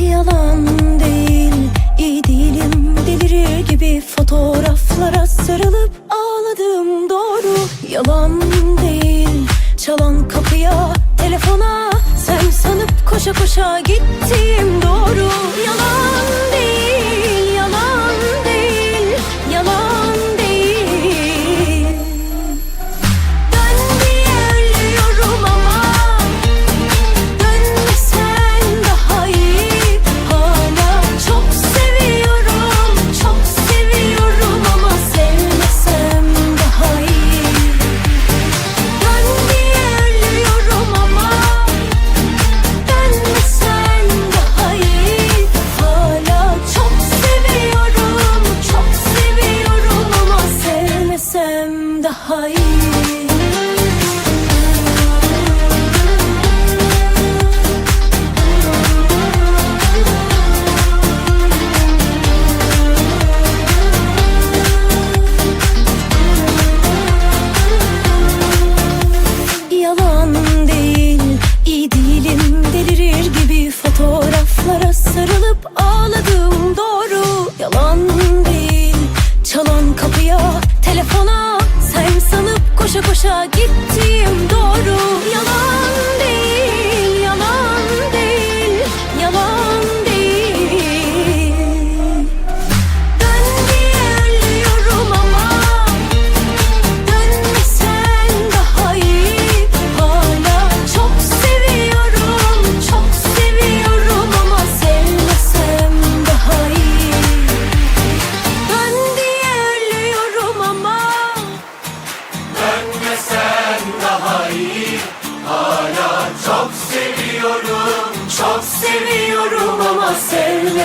Yalan değil, iyi değilim. Delirir gibi fotoğraflara sarılıp ağladım. Doğru Yalan değil, çalan kapıya, telefona. Sen sanıp koşa koşa gittim Ay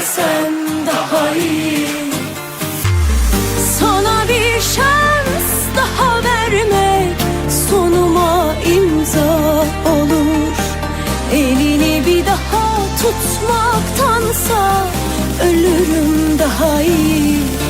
sen daha iyi. Sana bir şans daha vermek sonuma imza olur. Elini bir daha tutmaktansa ölürüm daha iyi.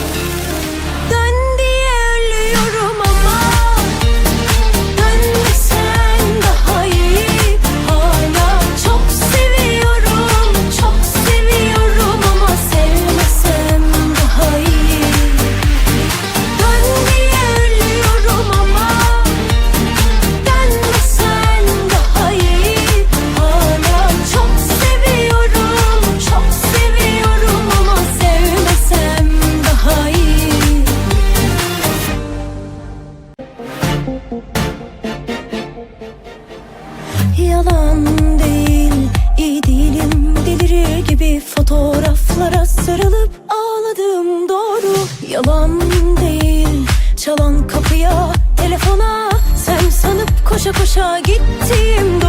Koşa koşa gittiğimde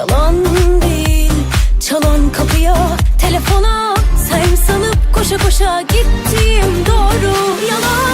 Yalan değil. Çalan kapıya telefona. Sayım sanıp koşa koşa gittiğim doğru. Yalan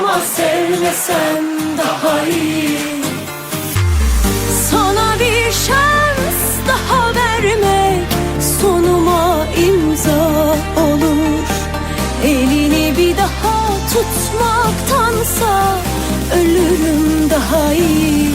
ama sevmesem daha iyi. Sana bir şans daha vermek sonuma imza olur. Elini bir daha tutmaktansa ölürüm daha iyi